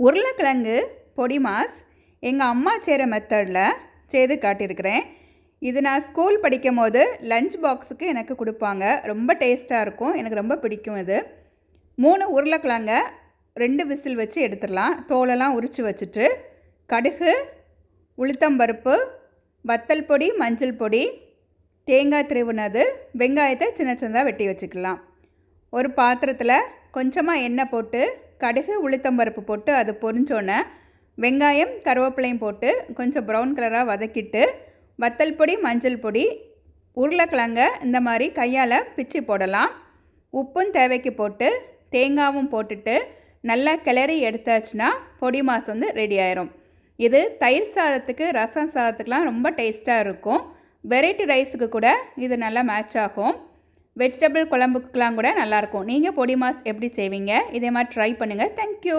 உருளைக்கிழங்கு பொடி மாஸ் எங்கள் அம்மா செய்கிற மெத்தடில் செய்து காட்டியிருக்கிறேன். இது நான் ஸ்கூல் படிக்கும் போது லஞ்ச் பாக்ஸுக்கு எனக்கு கொடுப்பாங்க. ரொம்ப டேஸ்ட்டாக இருக்கும். எனக்கு ரொம்ப பிடிக்கும் இது. மூணு உருளைக்கிழங்க ரெண்டு விசில் வச்சு எடுத்துடலாம். தோலெல்லாம் உரித்து வச்சுட்டு கடுகு உளுத்தம்பருப்பு வத்தல் பொடி மஞ்சள் பொடி தேங்காய் திருவுனது வெங்காயத்தை சின்ன சின்னதாக வெட்டி வச்சுக்கலாம். ஒரு பாத்திரத்தில் கொஞ்சமாக எண்ணெய் போட்டு கடுகு உளுத்தம் பருப்பு போட்டு அது பொரிஞ்சோன்னே வெங்காயம் கருவேப்பிலையும் போட்டு கொஞ்சம் ப்ரௌன் கலராக வதக்கிட்டு வத்தல் பொடி மஞ்சள் பொடி உருளைக்கிழங்க இந்த மாதிரி கையால் பிச்சு போடலாம். உப்பும் தேவைக்கு போட்டு தேங்காவும் போட்டுட்டு நல்லா கிளறி எடுத்தாச்சுன்னா பொடி மாசம் வந்து ரெடி ஆயிரும். இது தயிர் சாதத்துக்கு ரசம் சாதத்துக்குலாம் ரொம்ப டேஸ்ட்டாக இருக்கும். வெரைட்டி ரைஸுக்கு கூட இது நல்லா மேட்ச் ஆகும். வெஜிடபிள் குழம்புக்குலாம் கூட நல்லாயிருக்கும். நீங்கள் பொடி மாஸ் எப்படி செய்வீங்க? இதே மாதிரி ட்ரை பண்ணுங்கள் தேங்க்யூ